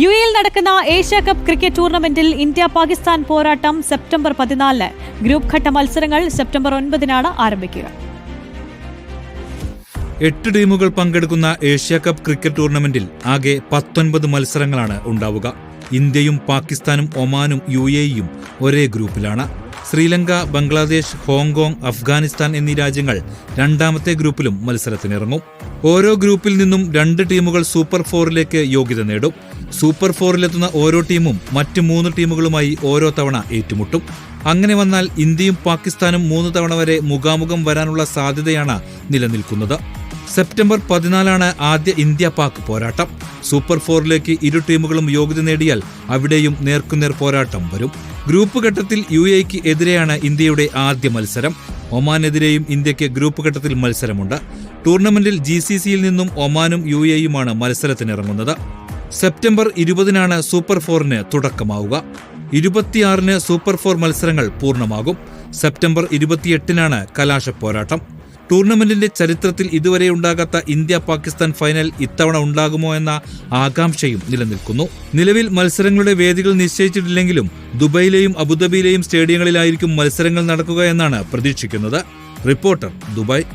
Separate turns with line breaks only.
U എയിൽ നടക്കുന്ന Asia cup cricket ടൂർണമെന്റിൽ ഇന്ത്യ പാകിസ്ഥാൻ പോരാട്ടം സെപ്റ്റംബർ പതിനാലിന്. ഗ്രൂപ്പ് ഘട്ട മത്സരങ്ങൾ സെപ്റ്റംബർ ഒൻപതിനാണ് ആരംഭിക്കുക.
എട്ട് ടീമുകൾ പങ്കെടുക്കുന്ന ഏഷ്യ കപ്പ് ക്രിക്കറ്റ് ടൂർണമെന്റിൽ ആകെ പത്തൊൻപത് മത്സരങ്ങളാണ് ഉണ്ടാവുക. ഇന്ത്യയും പാകിസ്ഥാനും ഒമാനും യു എയും ഒരേ ഗ്രൂപ്പിലാണ്. ശ്രീലങ്ക ബംഗ്ലാദേശ് ഹോങ്കോങ് അഫ്ഗാനിസ്ഥാൻ എന്നീ രാജ്യങ്ങൾ രണ്ടാമത്തെ ഗ്രൂപ്പിലും മത്സരത്തിനിറങ്ങും. ഓരോ ഗ്രൂപ്പിൽ നിന്നും രണ്ട് ടീമുകൾ സൂപ്പർ ഫോറിലേക്ക് യോഗ്യത നേടും. സൂപ്പർ ഫോറിലെത്തുന്ന ഓരോ ടീമും മറ്റ് മൂന്ന് ടീമുകളുമായി ഓരോ തവണ ഏറ്റുമുട്ടും. അങ്ങനെ വന്നാൽ ഇന്ത്യയും പാകിസ്ഥാനും മൂന്ന് തവണ വരെ മുഖാമുഖം വരാനുള്ള സാധ്യതയാണ് നിലനിൽക്കുന്നത്. സെപ്റ്റംബർ പതിനാലാണ് ആദ്യ ഇന്ത്യ പാക് പോരാട്ടം. സൂപ്പർ ഫോറിലേക്ക് ഇരു ടീമുകളും യോഗ്യത നേടിയാൽ അവിടെയും നേർക്കുനേർ പോരാട്ടം വരും. ഗ്രൂപ്പ് ഘട്ടത്തിൽ യു എക്ക് എതിരെയാണ് ഇന്ത്യയുടെ ആദ്യ മത്സരം. ഒമാനെതിരെയും ഇന്ത്യയ്ക്ക് ഗ്രൂപ്പ് ഘട്ടത്തിൽ മത്സരമുണ്ട്. ടൂർണമെന്റിൽ ജി സി സിയിൽ നിന്നും ഒമാനും യു എയുമാണ് മത്സരത്തിനിറങ്ങുന്നത്. സെപ്റ്റംബർ ഇരുപതിനാണ് സൂപ്പർ ഫോറിന് തുടക്കമാവുക. ഇരുപത്തിയാറിന് സൂപ്പർ ഫോർ മത്സരങ്ങൾ പൂർണമാകും. സെപ്റ്റംബർ ഇരുപത്തിയെട്ടിനാണ് കലാശ പോരാട്ടം ടൂർണമെന്റിന്റെ ചരിത്രത്തിൽ ഇതുവരെ ഉണ്ടാകാത്ത ഇന്ത്യ പാകിസ്ഥാൻ ഫൈനൽ ഇത്തവണ ഉണ്ടാകുമോ എന്ന ആകാംക്ഷയും നിലനിൽക്കുന്നു. നിലവിൽ മത്സരങ്ങളുടെ വേദികൾ നിശ്ചയിച്ചിട്ടില്ലെങ്കിലും ദുബൈയിലെയും അബുദാബിയിലെയും സ്റ്റേഡിയങ്ങളിലായിരിക്കും മത്സരങ്ങൾ നടക്കുക എന്നാണ് പ്രതീക്ഷിക്കുന്നത്. Reporter Dubai.